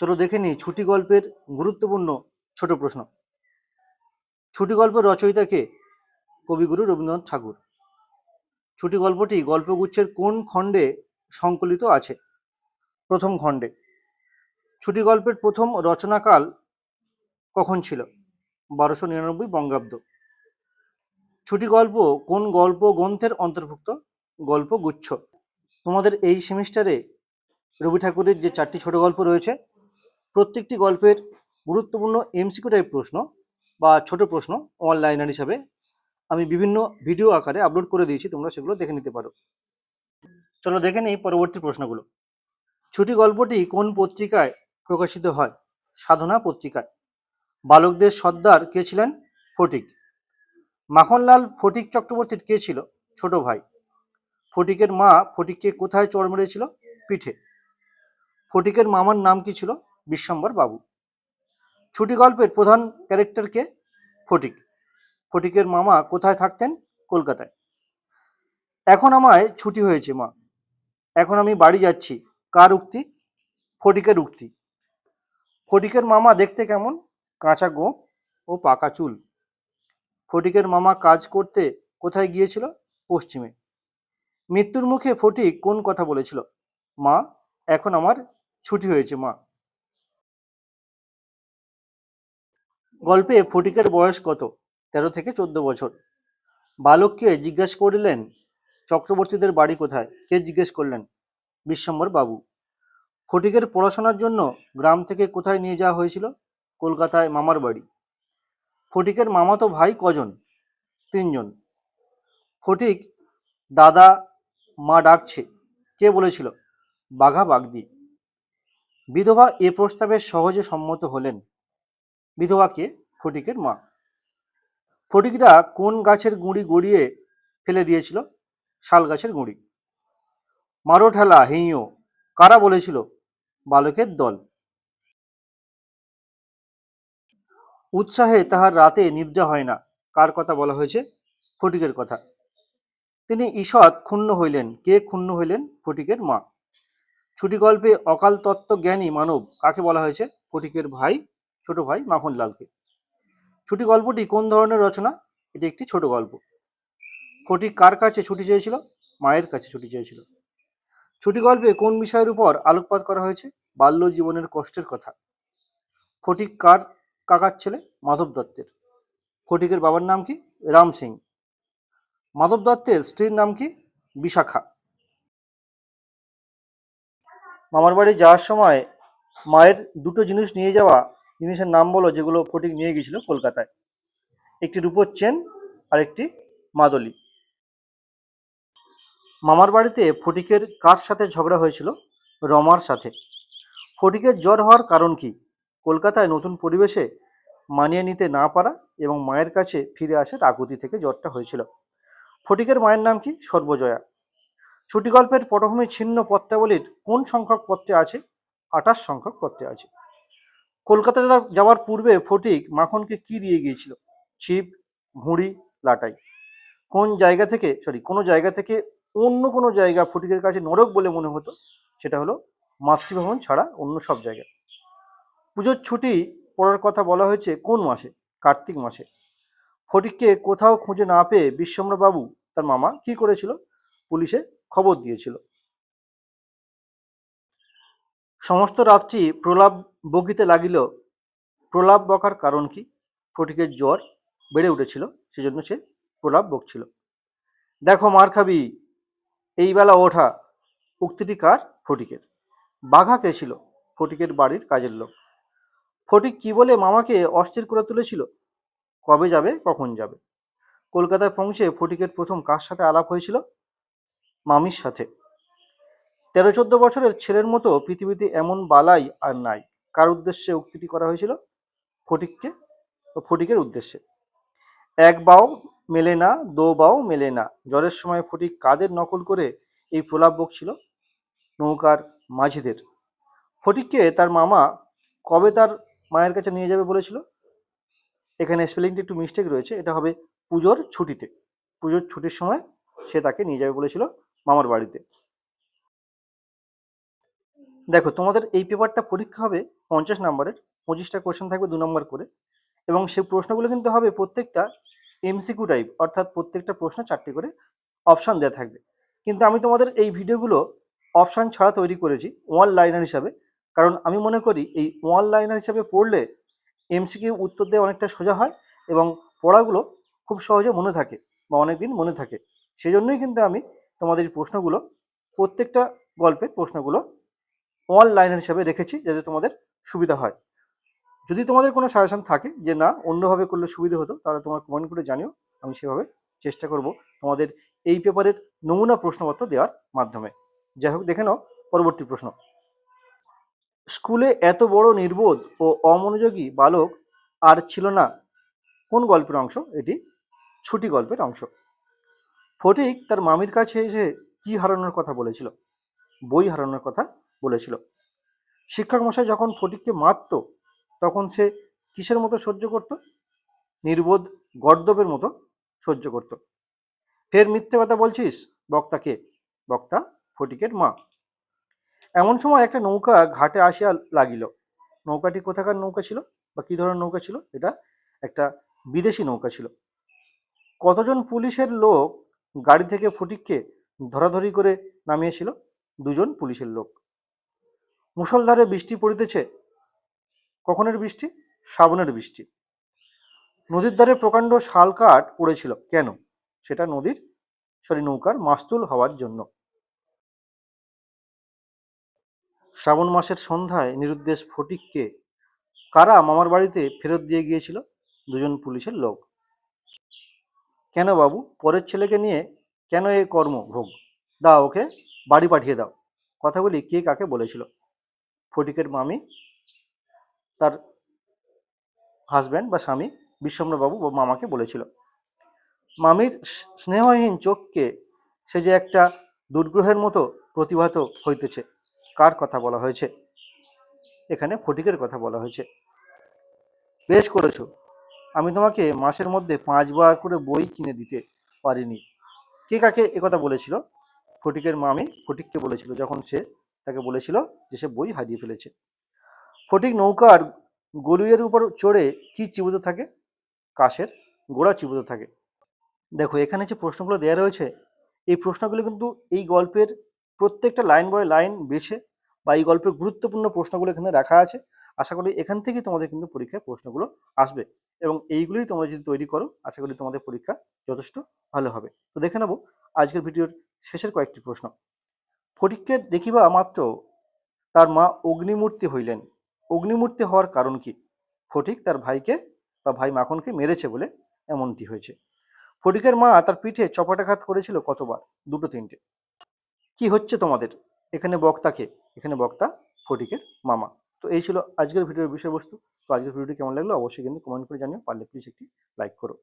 চলো দেখে নিই ছুটি গল্পের গুরুত্বপূর্ণ ছোট প্রশ্ন। ছুটি গল্পের রচয়িতা কে? কবিগুরু রবীন্দ্রনাথ ঠাকুর। ছুটি গল্পটি গল্পগুচ্ছের কোন খণ্ডে সংকলিত আছে? প্রথম খণ্ডে। ছুটি গল্পের প্রথম রচনাকাল কখন ছিল? বারোশো নিরানব্বই বঙ্গাব্দ। ছুটি গল্প কোন গল্প গ্রন্থের অন্তর্ভুক্ত? গল্পগুচ্ছ। তোমাদের এই সেমিস্টারে রবি ঠাকুরের যে চারটি ছোট গল্প রয়েছে প্রত্যেকটি গল্পের গুরুত্বপূর্ণ এমসিকিউ টাইপ প্রশ্ন বা ছোট প্রশ্ন অনলাইনার হিসাবে আমি বিভিন্ন ভিডিও আকারে আপলোড করে দিয়েছি, তোমরা সেগুলো দেখে নিতে পারো। চলো দেখে নিই পরবর্তী প্রশ্নগুলো। ছুটি গল্পটি কোন পত্রিকায় প্রকাশিত হয়? সাধনা পত্রিকায়। বালকদের সর্দার কে ছিলেন? ফটিক। মাখনলাল ফটিক চক্রবর্তীর কে ছিল? ছোট ভাই। ফটিকের মা ফটিককে কোথায় চড় মেরেছিল? পিঠে। ফটিকের মামার নাম কি ছিল? বিশ্বম্বর বাবু। ছুটি গল্পের প্রধান ক্যারেক্টার কে? ফটিক। ফটিকের মামা কোথায় থাকতেন? কলকাতায়। এখন আমায় ছুটি হয়েছে, মা। এখন আমি বাড়ি যাচ্ছি। কার উক্তি? ফটিকের উক্তি। ফটিকের মামা দেখতে কেমন? কাঁচা গোঁপ ও পাকা চুল। ফটিকের মামা কাজ করতে কোথায় গিয়েছিল? পশ্চিমে। মৃত্যুর মুখে ফটিক কোন কথা বলেছিল? মা, এখন আমার ছুটি হয়েছে, মা। গল্পে ফটিকের বয়স কত? তেরো থেকে চোদ্দ বছর। বালককে জিজ্ঞেস করিলেন, চক্রবর্তীদের বাড়ি কোথায়? কে জিজ্ঞেস করলেন? বিশ্বম্বর বাবু। ফটিকের পড়াশোনার জন্য গ্রাম থেকে কোথায় নিয়ে যাওয়া হয়েছিল? কলকাতায় মামার বাড়ি। ফটিকের মামাতো ভাই কজন? তিনজন। ফটিক, দাদা, মা ডাকছে। কে বলেছিল? বাঘা বাগদি। বিধবা এ প্রস্তাবে সহজে সম্মত হলেন। বিধবাকে ফটিকের মা। ফটিকরা কোন গাছের গুঁড়ি গড়িয়ে ফেলে দিয়েছিল? শাল গাছের গুঁড়ি। মারো ঠেলা হেইও কারা বলেছিল? বালকের দল। উৎসাহে তাহার রাতে নিদ্রা হয় না। কার কথা বলা হয়েছে? ফটিকের কথা। তিনি ঈষৎ ক্ষুণ্ণ হইলেন। কে ক্ষুণ্ণ হইলেন? ফটিকের মা। ছুটি গল্পে অকাল তত্ত্ব জ্ঞানী মানব। কাকে বলা হয়েছে? ফটিকের ভাই ছোট ভাই মাখনলালকে। ছুটি গল্পটি কোন ধরনের রচনা? এটি একটি ছোট গল্প। ফটিক কার কাছে ছুটি চেয়েছিল? মায়ের কাছে ছুটি চেয়েছিল। ছুটি গল্পে কোন বিষয়ের উপর আলোকপাত করা হয়েছে? বাল্য জীবনের কষ্টের কথা। ফটিক কার কাকার ছেলে? মাধব দত্তের। ফটিকের বাবার নাম কি? রাম সিং। মাধব দত্তের স্ত্রীর নাম কি? বিশাখা। মামার বাড়ি যাওয়ার সময় মায়ের দুটো জিনিস নিয়ে যাওয়া জিনিসের নাম বলো যেগুলো ফটিক নিয়ে গিয়েছিল কলকাতায়। একটি রূপোর চেন আর একটি মাদলি। মামার বাড়িতে ফটিকের কার সাথে ঝগড়া হয়েছিল? রমার সাথে। ফটিকের জ্বর হওয়ার কারণ কি? কলকাতায় নতুন পরিবেশে মানিয়ে নিতে না পারা এবং মায়ের কাছে ফিরে আসার আকুতি থেকে জ্বরটা হয়েছিল। ফটিকের মায়ের নাম কি? সর্বজয়া। ছুটি গল্পের পটভূমি ছিন্ন পত্রাবলীর কোন সংখ্যক পত্রে আছে? আঠাশ সংখ্যক পত্রে আছে। কলকাতা যাওয়ার পূর্বে ফটিক মাখনকে কি দিয়ে গিয়েছিল? ছিপ, ঘুড়ি, লাটাই। কোন জায়গা থেকে সরি কোনো জায়গা থেকে অন্য কোনো জায়গা ফটিকের কাছে নরক বলে মনে হতো? সেটা হলো মাতৃভবন ছাড়া অন্য সব জায়গায় পুজোর ছুটি পড়ার কথা বলা হয়েছে কোন মাসে? কার্তিক মাসে। ফটিককে কোথাও খুঁজে না পেয়ে বাবু তার মামা কি করেছিল? পুলিশে খবর দিয়েছিল। সমস্ত রাত্রি প্রলাপ বকিতে লাগিল। প্রলাপ বকার কারণ কি? ফটিকের জ্বর বেড়ে উঠেছিল, সেজন্য সে প্রলাপ বকছিল। দেখো মার খাবি এই বেলা ওঠা উক্তিটি কার? ফটিকের। বাঘা কে ছিল? ফটিকের বাড়ির কাজের লোক। ফটিক কি বলে মামাকে অস্থির করে তুলেছিল? কবে যাবে, কখন যাবে? কলকাতায় পৌঁছে ফটিকের প্রথম কার সাথে আলাপ হয়েছিল? মামির সাথে। তেরো চোদ্দ বছরের ছেলের মতো পৃথিবীতে এমন বালাই আর নাই। কার উদ্দেশ্যে উক্তিটি করা হয়েছিল? ফটিককে। ফটিকের উদ্দেশ্যে। এক বাও মেলে না, দো বাও মেলে না। জ্বরের সময় ফটিক কাদের নকল করে এই প্রলাপ বকছিল? নৌকার মাঝিদের। ফটিককে তার মামা কবে তার মায়ের কাছে নিয়ে যাবে বলেছিল? এখানে স্পেলিংটি একটু মিস্টেক রয়েছে। এটা হবে পুজোর ছুটিতে। পুজোর ছুটির সময় সে তাকে নিয়ে যাবে বলেছিল মামার বাড়িতে। দেখো, তোমাদের এই পেপারটা পরীক্ষা হবে পঞ্চাশ নম্বরের, পঁচিশটা কোশ্চেন থাকবে দু নম্বর করে এবং সেই প্রশ্নগুলো কিন্তু হবে প্রত্যেকটা এমসিকিউ টাইপ অর্থাৎ প্রত্যেকটা প্রশ্ন চারটে করে অপশান দেওয়া থাকবে। কিন্তু আমি তোমাদের এই ভিডিওগুলো অপশান ছাড়া তৈরি করেছি ওয়ান লাইনার হিসাবে। কারণ আমি মনে করি এই ওয়ান লাইনার হিসাবে পড়লে এমসিকিউ উত্তর দেওয়া অনেকটা সোজা হয় এবং পড়াগুলো খুব সহজে মনে থাকে বা অনেক দিন মনে থাকে। সেই জন্যই কিন্তু আমি তোমাদের এই প্রশ্নগুলো প্রত্যেকটা গল্পের প্রশ্নগুলো ওয়ান লাইনার হিসাবে রেখেছি যাতে তোমাদের সুবিধা হয়। যদি তোমাদের কোনো সাজেশন থাকে যে না, অন্যভাবে করলে সুবিধা হতো, তাহলে তোমার কমেন্ট করে জানিও, আমি সেভাবে চেষ্টা করব তোমাদের এই পেপারের নমুনা প্রশ্নপত্র দেওয়ার মাধ্যমে। যাই হোক, দেখে নাও পরবর্তী প্রশ্ন। স্কুলে এত বড় নির্বোধ ও অমনোযোগী বালক আর ছিল না। কোন গল্পের অংশ? এটি ছুটি গল্পের অংশ। ফটিক তার মামির কাছে এসে কি হারানোর কথা বলেছিল? বই হারানোর কথা বলেছিল। শিক্ষক মশাই যখন ফটিককে মারতো, তখন সে কিসের মতো সহ্য করত? নির্বোধ গর্দবের মতো সহ্য করত। ফের মিথ্যে কথা বলছিস বক্তাকে? বক্তা ফটিকের মা। এমন সময় একটা নৌকা ঘাটে আসিয়া লাগিল। নৌকাটি কোথাকার নৌকা ছিল বা কি ধরনের নৌকা ছিল? এটা একটা বিদেশি নৌকা ছিল। কতজন পুলিশের লোক গাড়ি থেকে ফটিককে ধরাধরি করে নামিয়েছিল? দুজন পুলিশের লোক। মুষলধারে বৃষ্টি পড়িতেছে। কখনের বৃষ্টি? শ্রাবণের বৃষ্টি। নদীর ধারে প্রকাণ্ড শাল কাঠ পড়েছিল। কেন? সেটা নদীর, সরি, নৌকার মাস্তুল হওয়ার জন্য। শ্রাবণ মাসের সন্ধ্যায় নিরুদ্দেশ ফটিককে কারা মামার বাড়িতে ফেরত দিয়ে গিয়েছিল? দুজন পুলিশের লোক। কেন বাবু? পরের ছেলেকে নিয়ে কেন এ কর্ম ভোগ দা ওকে, বাড়ি পাঠিয়ে দাও। কথাগুলি কে কাকে বলেছিল? ফটিকের মামি, তার হাজব্যান্ড বা স্বামী বিশ্বম্রবাবু বা মামাকে বলেছিল। মামির স্নেহহীন চোখকে সে যে একটা দুর্গ্রহের মতো প্রতিভাত হইতেছে, কার কথা বলা হয়েছে? এখানে ফটিকের কথা বলা হয়েছে। বেশ করেছ। আমি তোমাকে মাসের মধ্যে পাঁচবার করে বই কিনে দিতে পারিনি। কে কাকে একথা বলেছিল? ফটিকের মামি ফটিককে বলেছিল, যখন সে তাকে বলেছিল যে সে বই হারিয়ে ফেলেছে। ফটিক নৌকার গলুইয়ের উপর চড়ে কি চিবুতে থাকে? কাশের গোড়া চিবুতে থাকে। দেখো, এখানে যে প্রশ্নগুলো দেওয়া রয়েছে, এই প্রশ্নগুলো কিন্তু এই গল্পের প্রত্যেকটা লাইন বয় লাইন বেছে বা এই গল্পের গুরুত্বপূর্ণ প্রশ্নগুলো এখানে রাখা আছে। আশা করি এখান থেকেই তোমাদের কিন্তু পরীক্ষায় প্রশ্নগুলো আসবে এবং এইগুলোই তোমরা যদি তৈরি করো, আশা করি তোমাদের পরীক্ষা যথেষ্ট ভালো হবে। তো দেখে নেব আজকের ভিডিওর শেষের কয়েকটি প্রশ্ন। ফটিককে দেখিবা মাত্র তার মা অগ্নিমূর্তি হইলেন। অগ্নিমূর্তি হওয়ার কারণ কি? ফটিক তার ভাইকে বা ভাই মাখনকে মেরেছে বলে এমনটি হয়েছে। ফটিকের মা তার পিঠে চপাটাঘাত করেছিল কতবার? দুটো তিনটে। কি হচ্ছে তোমাদের? এখানে বক্তাকে এখানে বক্তা ফটিকের মামা। তো এই ছিল আজকের ভিডিওর বিষয়বস্তু। তো আজকের ভিডিওটি কেমন লাগল? অবশ্যই কিন্তু কমেন্ট করে জানিও। পারলে প্লিজ একটি লাইক করো।